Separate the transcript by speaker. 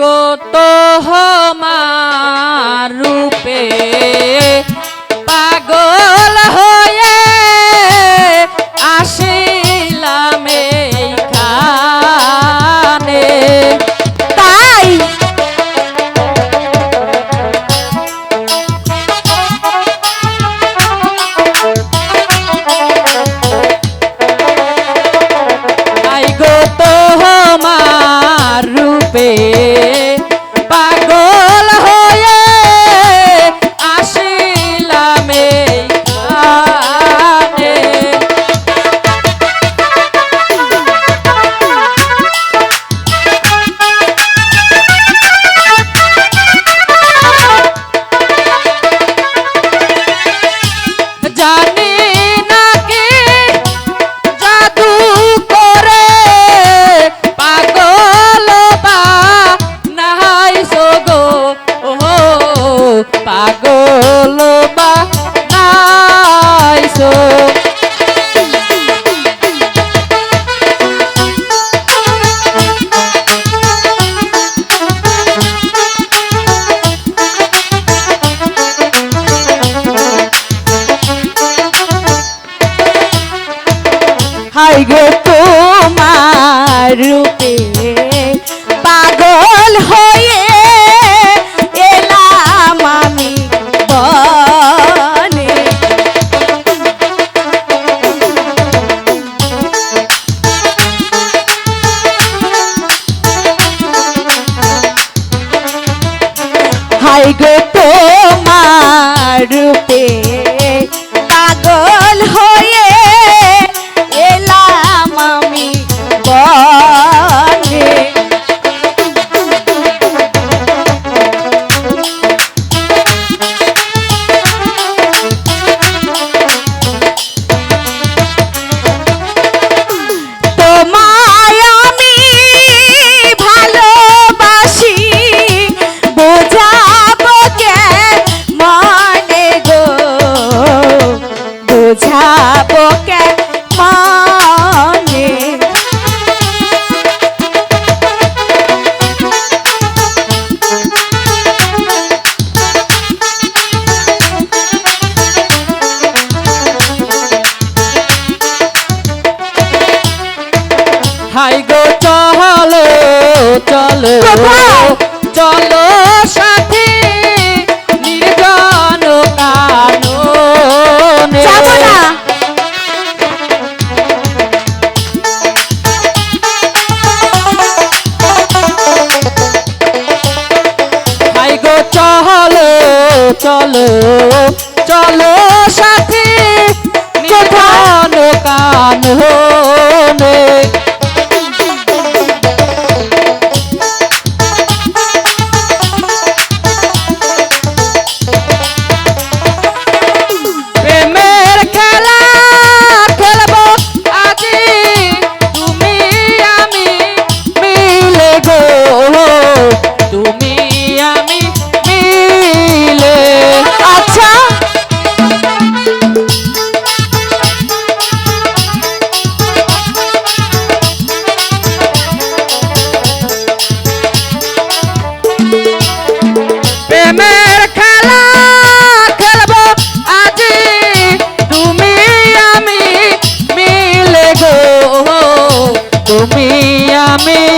Speaker 1: কত পাগল বা নাই
Speaker 2: হাই গো তোমার রূপে চাই গো তোমার রূপে পাগল হই
Speaker 1: ভাই গো চলো চলো চলো সাথে নির্জন কাননে। গো চলো চলো চলো সাথে নির্জন কান তুমি আমি